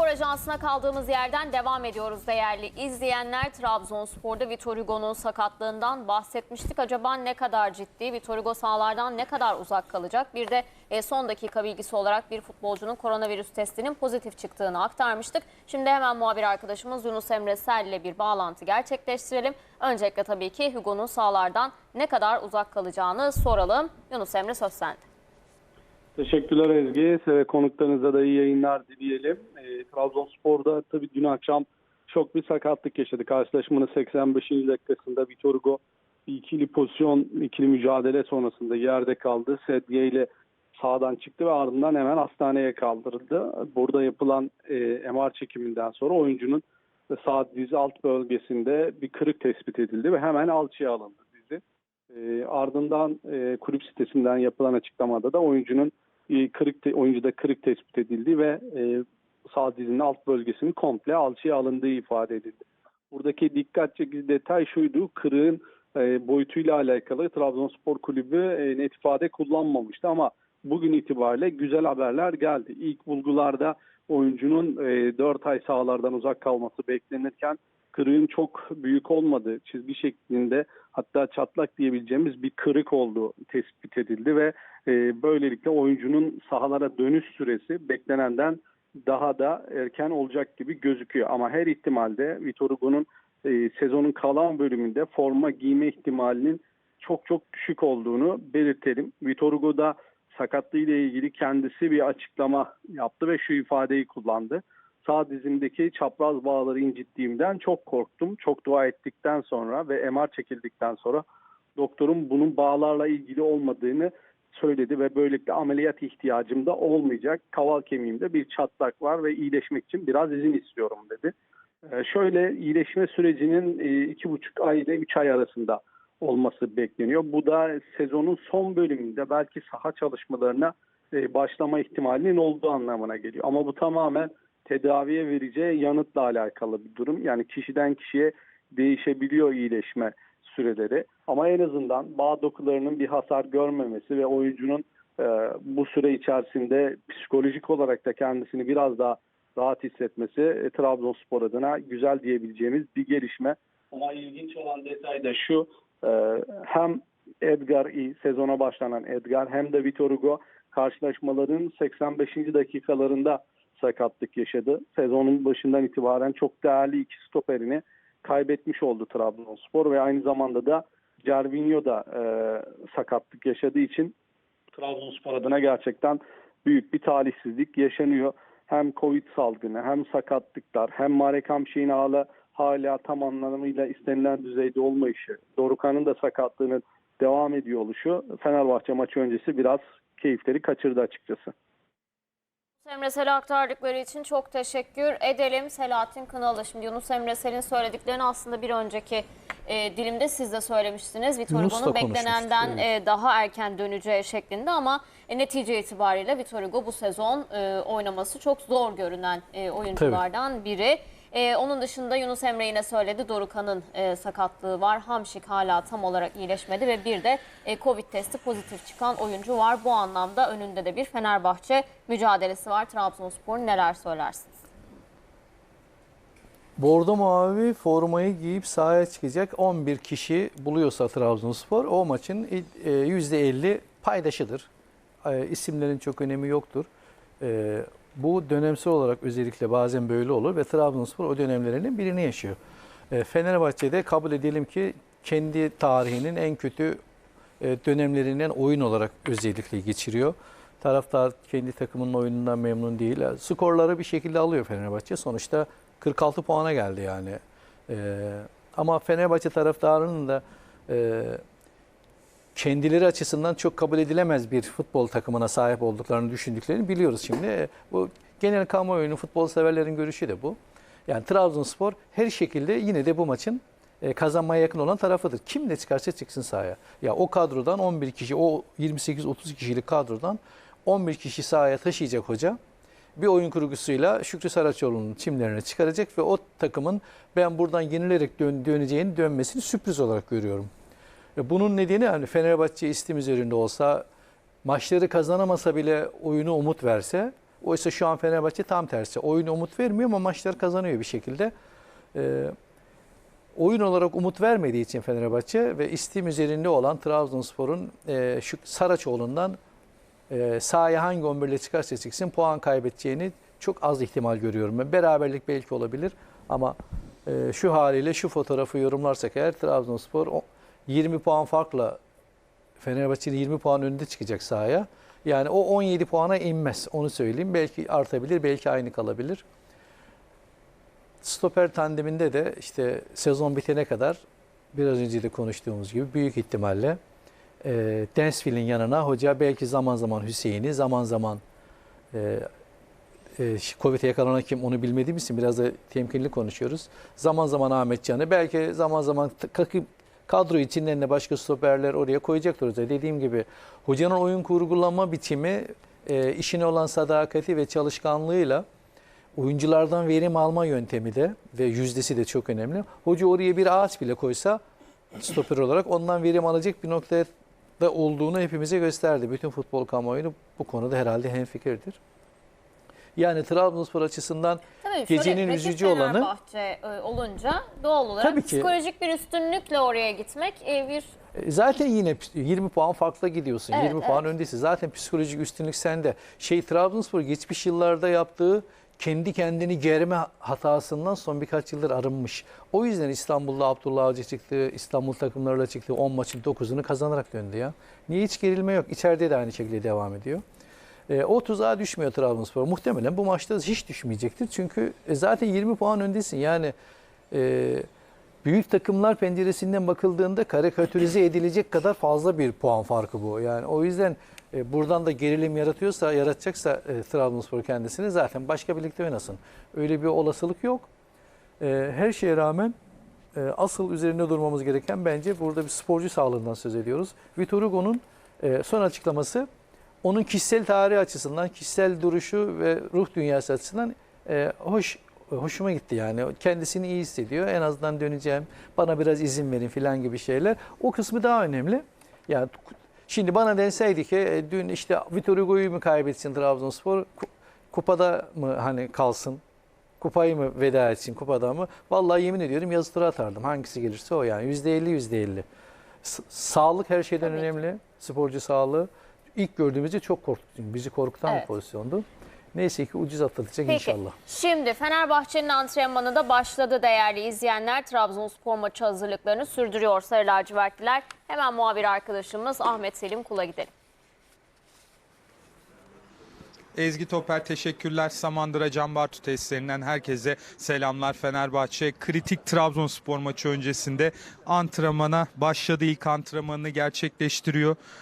Spor Ajansı'na kaldığımız yerden devam ediyoruz değerli izleyenler. Trabzonspor'da Vitor Hugo'nun sakatlığından bahsetmiştik. Acaba ne kadar ciddi? Vitor Hugo sahalardan ne kadar uzak kalacak? Bir de e, son dakika bilgisi olarak bir futbolcunun koronavirüs testinin pozitif çıktığını aktarmıştık. Şimdi hemen muhabir arkadaşımız Yunus Emre Sel ile bir bağlantı gerçekleştirelim. Öncelikle tabii ki Hugo'nun sahalardan ne kadar uzak kalacağını soralım. Yunus Emre söz sende. Teşekkürler Ezgi. Ve konuklarınıza da iyi yayınlar dileyelim. E, Trabzonspor'da tabii dün akşam çok bir sakatlık yaşadı. Karşılaşmanın 85. dakikasında Vitor Hugo bir ikili pozisyon, ikili mücadele sonrasında yerde kaldı. Sedye ile sağdan çıktı ve ardından hemen hastaneye kaldırıldı. Burada yapılan e, MR çekiminden sonra oyuncunun sağ dizi alt bölgesinde bir kırık tespit edildi ve hemen alçıya alındı. E, ardından e, kulüp sitesinden yapılan açıklamada da oyuncunun e, kırık te- oyuncuda kırık tespit edildi ve e, sağ dizinin alt bölgesinin komple alçıya alındığı ifade edildi. Buradaki dikkat çekici detay şuydu. Kırığın e, boyutuyla alakalı Trabzonspor Kulübü e, net ifade kullanmamıştı ama bugün itibariyle güzel haberler geldi. İlk bulgularda oyuncunun e, 4 ay sahalardan uzak kalması beklenirken kırığın çok büyük olmadığı çizgi şeklinde hatta çatlak diyebileceğimiz bir kırık olduğu tespit edildi ve e, böylelikle oyuncunun sahalara dönüş süresi beklenenden daha da erken olacak gibi gözüküyor. Ama her ihtimalde Vitor Hugo'nun e, sezonun kalan bölümünde forma giyme ihtimalinin çok çok düşük olduğunu belirtelim. Vitor Hugo da sakatlığı ile ilgili kendisi bir açıklama yaptı ve şu ifadeyi kullandı. Sağ dizimdeki çapraz bağları incittiğimden çok korktum. Çok dua ettikten sonra ve MR çekildikten sonra doktorun bunun bağlarla ilgili olmadığını söyledi ve böylelikle ameliyat ihtiyacım da olmayacak. Kaval kemiğimde bir çatlak var ve iyileşmek için biraz izin istiyorum dedi. Ee, şöyle iyileşme sürecinin e, iki buçuk ay ile üç ay arasında olması bekleniyor. Bu da sezonun son bölümünde belki saha çalışmalarına e, başlama ihtimalinin olduğu anlamına geliyor. Ama bu tamamen tedaviye vereceği yanıtla alakalı bir durum. Yani kişiden kişiye değişebiliyor iyileşme süreleri. Ama en azından bağ dokularının bir hasar görmemesi ve oyuncunun e, bu süre içerisinde psikolojik olarak da kendisini biraz daha rahat hissetmesi e, Trabzonspor adına güzel diyebileceğimiz bir gelişme. Ama ilginç olan detay da şu hem Edgar iyi sezona başlanan Edgar hem de Vitor Hugo karşılaşmaların 85. dakikalarında sakatlık yaşadı. Sezonun başından itibaren çok değerli iki stoperini kaybetmiş oldu Trabzonspor ve aynı zamanda da Cervinho da e, sakatlık yaşadığı için Trabzonspor adına gerçekten büyük bir talihsizlik yaşanıyor. Hem Covid salgını hem sakatlıklar hem Marek Hamşik'in hala, hala tam anlamıyla istenilen düzeyde olmayışı, Dorukan'ın da sakatlığının devam ediyor oluşu Fenerbahçe maçı öncesi biraz keyifleri kaçırdı açıkçası. Emre Sel'e aktardıkları için çok teşekkür edelim. Selahattin Kınalı. Şimdi Yunus Emre Sel'in söylediklerini aslında bir önceki e, dilimde siz de söylemiştiniz. Vitor Hugo'nun beklenenden evet. e, daha erken döneceği şeklinde ama e, netice itibariyle Vitor Hugo bu sezon e, oynaması çok zor görünen e, oyunculardan biri. E, onun dışında Yunus Emre yine söyledi. Dorukan'ın e, sakatlığı var. Hamşik hala tam olarak iyileşmedi ve bir de e, Covid testi pozitif çıkan oyuncu var. Bu anlamda önünde de bir Fenerbahçe mücadelesi var. Trabzonspor'un neler söylersiniz? Bordo mavi formayı giyip sahaya çıkacak 11 kişi buluyorsa Trabzonspor o maçın e, %50 paydaşıdır. E, İsimlerin çok önemi yoktur. E, Bu dönemsel olarak özellikle bazen böyle olur ve Trabzonspor o dönemlerinin birini yaşıyor. E, Fenerbahçe'de kabul edelim ki kendi tarihinin en kötü e, dönemlerinden oyun olarak özellikle geçiriyor. Taraftar kendi takımının oyunundan memnun değil. Yani Skorları bir şekilde alıyor Fenerbahçe. Sonuçta 46 puana geldi yani. Ama Fenerbahçe taraftarının da e, kendileri açısından çok kabul edilemez bir futbol takımına sahip olduklarını düşündüklerini biliyoruz şimdi. E, Bu genel kamuoyunun futbol severlerin görüşü de bu. Yani Trabzonspor her şekilde yine de bu maçın e, kazanmaya yakın olan tarafıdır. Kim ne çıkarsa çıksın sahaya. Ya o kadrodan 11 kişi, o 28-30 kişilik kadrodan 11 kişi sahaya taşıyacak hoca. Bir oyun kurgusuyla Şükrü Saraçoğlu'nun çimlerini çıkaracak ve o takımın ben buradan yenilerek dön, döneceğini dönmesini sürpriz olarak görüyorum. Bunun nedeni hani Fenerbahçe istim üzerinde olsa maçları kazanamasa bile oyunu umut verse Oysa şu an Fenerbahçe tam tersi. Oyun umut vermiyor ama maçlar kazanıyor bir şekilde. Ee, oyun olarak umut vermediği için Fenerbahçe ve istim üzerinde olan Trabzonspor'un e, şu Saraçoğlu'ndan e, sahaya hangi 11 ile çıkarsa çıksın puan kaybedeceğini çok az ihtimal görüyorum. Ben beraberlik belki olabilir ama e, şu haliyle şu fotoğrafı yorumlarsak eğer Trabzonspor 20 puan farkla Fenerbahçe'nin 20 puan önünde çıkacak sahaya. Yani o 17 puana inmez. Onu söyleyeyim. Belki artabilir, belki aynı kalabilir. Stoper tandeminde de işte sezon bitene kadar biraz önce de konuştuğumuz gibi büyük ihtimalle e, Densville'in yanına hoca belki zaman zaman Hüseyin'i, zaman zaman e, e, Covid'e yakalanan kim onu bilmediğimiz için biraz da temkinli konuşuyoruz. Zaman zaman Ahmet Can'ı, belki zaman zaman t- kakı- kadro de başka stoperler oraya koyacaktır hoca. Dediğim gibi hocanın oyun kurgulama biçimi, e, işine olan sadakati ve çalışkanlığıyla oyunculardan verim alma yöntemi de ve yüzdesi de çok önemli. Hoca oraya bir ağaç bile koysa stoper olarak ondan verim alacak bir noktada olduğunu hepimize gösterdi. Bütün futbol kamuoyu bu konuda herhalde hemfikirdir. Yani Trabzonspor açısından Tabii şöyle, Gecenin rakip üzücü olanı- Fenerbahçe e, olunca doğal olarak Tabii ki. psikolojik bir üstünlükle oraya gitmek e, bir E, Zaten yine ps- 20 puan farkla gidiyorsun. Evet, 20 puan öndesin. Zaten psikolojik üstünlük sende. Şey Trabzonspor geçmiş yıllarda yaptığı kendi kendini germe hatasından son birkaç yıldır arınmış. O yüzden İstanbul'da Abdullah Avcı çıktı, İstanbul takımlarıyla çıktı. 10 maçın 9'unu kazanarak döndü ya. Niye hiç gerilme yok? İçeride de aynı şekilde devam ediyor. E, o tuzağa düşmüyor Trabzonspor. Muhtemelen bu maçta hiç düşmeyecektir. Çünkü e, zaten 20 puan öndesin. Yani e, büyük takımlar penceresinden bakıldığında karikatürize edilecek kadar fazla bir puan farkı bu. Yani o yüzden e, buradan da gerilim yaratıyorsa, yaratacaksa e, Trabzonspor kendisini zaten başka birlikte oynasın. Öyle bir olasılık yok. E, her şeye rağmen e, asıl üzerinde durmamız gereken bence burada bir sporcu sağlığından söz ediyoruz. Vitor Hugo'nun e, son açıklaması onun kişisel tarihi açısından, kişisel duruşu ve ruh dünyası açısından e, hoş hoşuma gitti yani. Kendisini iyi hissediyor. En azından döneceğim. Bana biraz izin verin falan gibi şeyler. O kısmı daha önemli. Yani şimdi bana denseydi ki e, dün işte Vitor Hugo'yu mu kaybetsin Trabzonspor? Ku- Kupada mı hani kalsın? Kupayı mı veda etsin kupada mı? Vallahi yemin ediyorum yazı tura atardım. Hangisi gelirse o yani. %50 %50. S- sağlık her şeyden Tabii önemli. Sporcu sağlığı. İlk gördüğümüzde çok korktuk. Bizi korkutan Evet. bir pozisyondu. Neyse ki ucuz atlatacak Peki. inşallah. Şimdi Fenerbahçe'nin antrenmanı da başladı değerli izleyenler. Trabzonspor maçı hazırlıklarını sürdürüyor Sarı lacivertliler. Hemen muhabir arkadaşımız Ahmet Selim Kul'a gidelim. Ezgi Toper teşekkürler. Samandıra Can Bartu tesislerinden herkese selamlar. Fenerbahçe kritik Trabzonspor maçı öncesinde antrenmana başladı. İlk antrenmanını gerçekleştiriyor.